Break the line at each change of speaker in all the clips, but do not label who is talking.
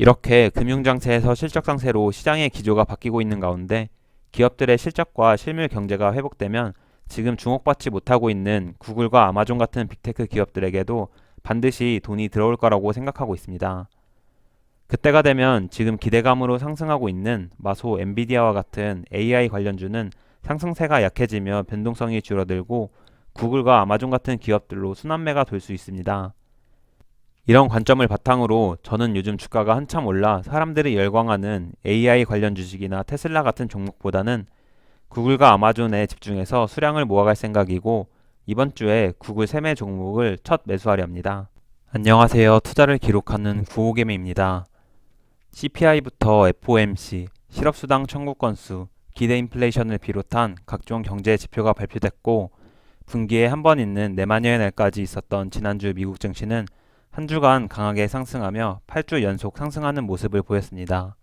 이렇게 금융장세에서 실적상세로 시장의 기조가 바뀌고 있는 가운데 기업들의 실적과 실물 경제가 회복되면 지금 주목받지 못하고 있는 구글과 아마존 같은 빅테크 기업들에게도 반드시 돈이 들어올 거라고 생각하고 있습니다. 그때가 되면 지금 기대감으로 상승하고 있는 마소 엔비디아와 같은 AI 관련주는 상승세가 약해지며 변동성이 줄어들고 구글과 아마존 같은 기업들로 순환매가 될수 있습니다. 이런 관점을 바탕으로 저는 요즘 주가가 한참 올라 사람들이 열광하는 AI 관련 주식이나 테슬라 같은 종목보다는 구글과 아마존에 집중해서 수량을 모아갈 생각이고 이번 주에 구글 세매 종목을 첫 매수하려 합니다. 안녕하세요. 투자를 기록하는 구호개미입니다. CPI부터 FOMC, 실업수당 청구 건수, 기대 인플레이션을 비롯한 각종 경제 지표가 발표됐고 분기에 한 번 있는 내마녀의 날까지 있었던 지난주 미국 증시는 한 주간 강하게 상승하며 8주 연속 상승하는 모습을 보였습니다.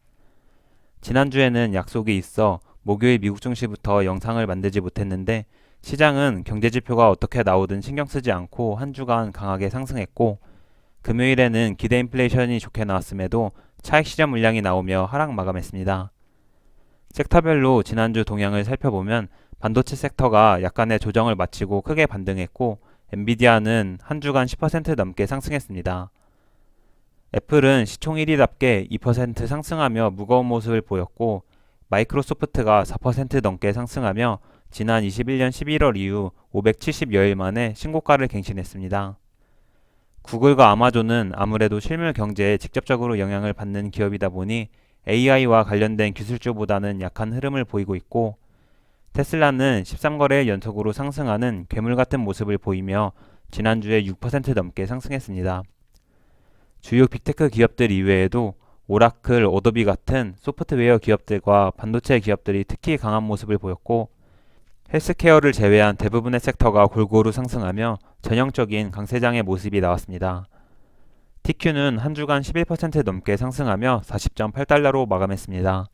지난주에는 약속이 있어 목요일 미국 증시부터 영상을 만들지 못했는데 시장은 경제 지표가 어떻게 나오든 신경 쓰지 않고 한 주간 강하게 상승했고 금요일에는 기대 인플레이션이 좋게 나왔음에도 차익 실현 물량이 나오며 하락 마감했습니다. 섹터별로 지난주 동향을 살펴보면 반도체 섹터가 약간의 조정을 마치고 크게 반등했고 엔비디아는 한 주간 10% 넘게 상승했습니다. 애플은 시총 1위답게 2% 상승하며 무거운 모습을 보였고 마이크로소프트가 4% 넘게 상승하며 지난 21년 11월 이후 570여일 만에 신고가를 갱신했습니다. 구글과 아마존은 아무래도 실물 경제에 직접적으로 영향을 받는 기업이다 보니 AI와 관련된 기술주보다는 약한 흐름을 보이고 있고 테슬라는 13거래 연속으로 상승하는 괴물 같은 모습을 보이며 지난주에 6% 넘게 상승했습니다. 주요 빅테크 기업들 이외에도 오라클, 어도비 같은 소프트웨어 기업들과 반도체 기업들이 특히 강한 모습을 보였고 헬스케어를 제외한 대부분의 섹터가 골고루 상승하며 전형적인 강세장의 모습이 나왔습니다. TQ는 한 주간 11% 넘게 상승하며 40.8달러로 마감했습니다.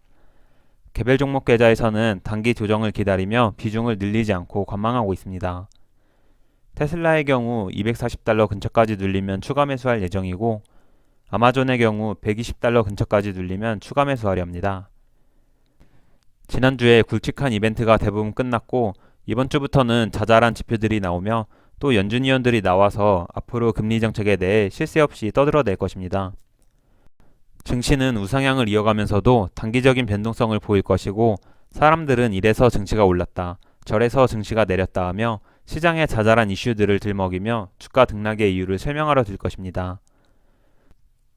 개별 종목 계좌에서는 단기 조정을 기다리며 비중을 늘리지 않고 관망하고 있습니다. 테슬라의 경우 240달러 근처까지 눌리면 추가 매수할 예정이고 아마존의 경우 120달러 근처까지 눌리면 추가 매수하려 합니다. 지난주에 굵직한 이벤트가 대부분 끝났고 이번 주부터는 자잘한 지표들이 나오며 또 연준 위원들이 나와서 앞으로 금리 정책에 대해 쉴새 없이 떠들어댈 것입니다. 증시는 우상향을 이어가면서도 단기적인 변동성을 보일 것이고 사람들은 이래서 증시가 올랐다, 저래서 증시가 내렸다 하며 시장의 자잘한 이슈들을 들먹이며 주가 등락의 이유를 설명하러 들 것입니다.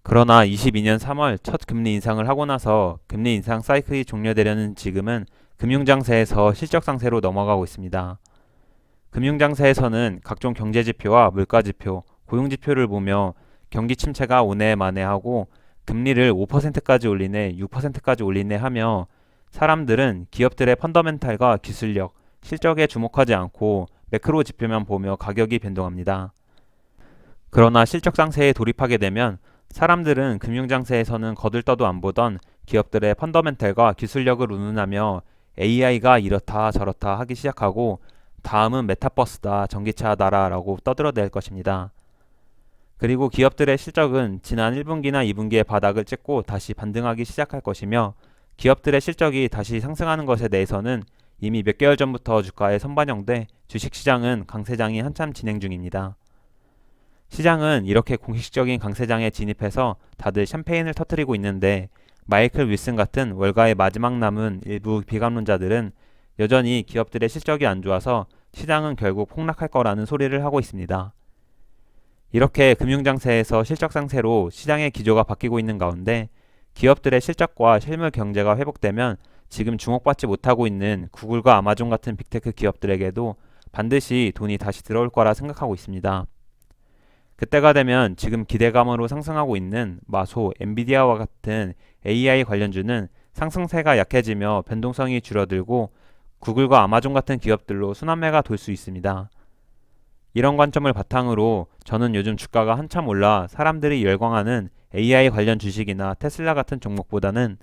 그러나 22년 3월 첫 금리 인상을 하고 나서 금리 인상 사이클이 종료되려는 지금은 금융장세에서 실적상세로 넘어가고 있습니다. 금융장세에서는 각종 경제지표와 물가지표, 고용지표를 보며 경기 침체가 오네 마네 하고 금리를 5%까지 올리네, 6%까지 올리네 하며 사람들은 기업들의 펀더멘탈과 기술력, 실적에 주목하지 않고 매크로 지표만 보며 가격이 변동합니다. 그러나 실적 상세에 돌입하게 되면 사람들은 금융장세에서는 거들떠도 안 보던 기업들의 펀더멘탈과 기술력을 운운하며 AI가 이렇다 저렇다 하기 시작하고 다음은 메타버스다 전기차다라 라고 떠들어댈 것입니다. 그리고 기업들의 실적은 지난 1분기나 2분기의 바닥을 찍고 다시 반등하기 시작할 것이며 기업들의 실적이 다시 상승하는 것에 대해서는 이미 몇 개월 전부터 주가에 선반영돼 주식시장은 강세장이 한참 진행 중입니다. 시장은 이렇게 공식적인 강세장에 진입해서 다들 샴페인을 터뜨리고 있는데 마이클 윌슨 같은 월가의 마지막 남은 일부 비감론자들은 여전히 기업들의 실적이 안 좋아서 시장은 결국 폭락할 거라는 소리를 하고 있습니다. 이렇게 금융장세에서 실적상세로 시장의 기조가 바뀌고 있는 가운데 기업들의 실적과 실물 경제가 회복되면 지금 주목받지 못하고 있는 구글과 아마존 같은 빅테크 기업들에게도 반드시 돈이 다시 들어올 거라 생각하고 있습니다. 그때가 되면 지금 기대감으로 상승하고 있는 마소, 엔비디아와 같은 AI 관련주는 상승세가 약해지며 변동성이 줄어들고 구글과 아마존 같은 기업들로 순환매가 돌 수 있습니다. 이런 관점을 바탕으로 저는 요즘 주가가 한참 올라 사람들이 열광하는 AI 관련 주식이나 테슬라 같은 종목보다는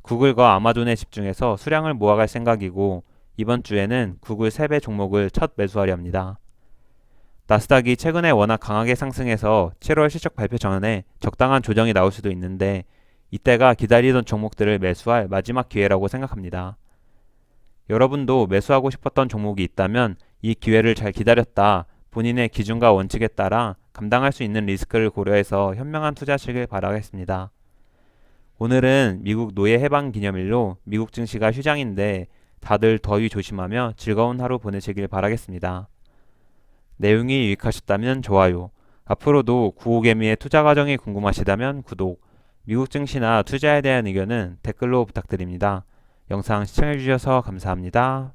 구글과 아마존에 집중해서 수량을 모아갈 생각이고 이번 주에는 구글 3배 종목을 첫 매수하려 합니다. 나스닥이 최근에 워낙 강하게 상승해서 7월 실적 발표 전에 적당한 조정이 나올 수도 있는데 이때가 기다리던 종목들을 매수할 마지막 기회라고 생각합니다. 여러분도 매수하고 싶었던 종목이 있다면 이 기회를 잘 기다렸다 본인의 기준과 원칙에 따라 감당할 수 있는 리스크를 고려해서 현명한 투자하시길 바라겠습니다. 오늘은 미국 노예 해방 기념일로 미국 증시가 휴장인데 다들 더위 조심하며 즐거운 하루 보내시길 바라겠습니다. 내용이 유익하셨다면 좋아요. 앞으로도 구호개미의 투자 과정이 궁금하시다면 구독, 미국 증시나 투자에 대한 의견은 댓글로 부탁드립니다. 영상 시청해주셔서 감사합니다.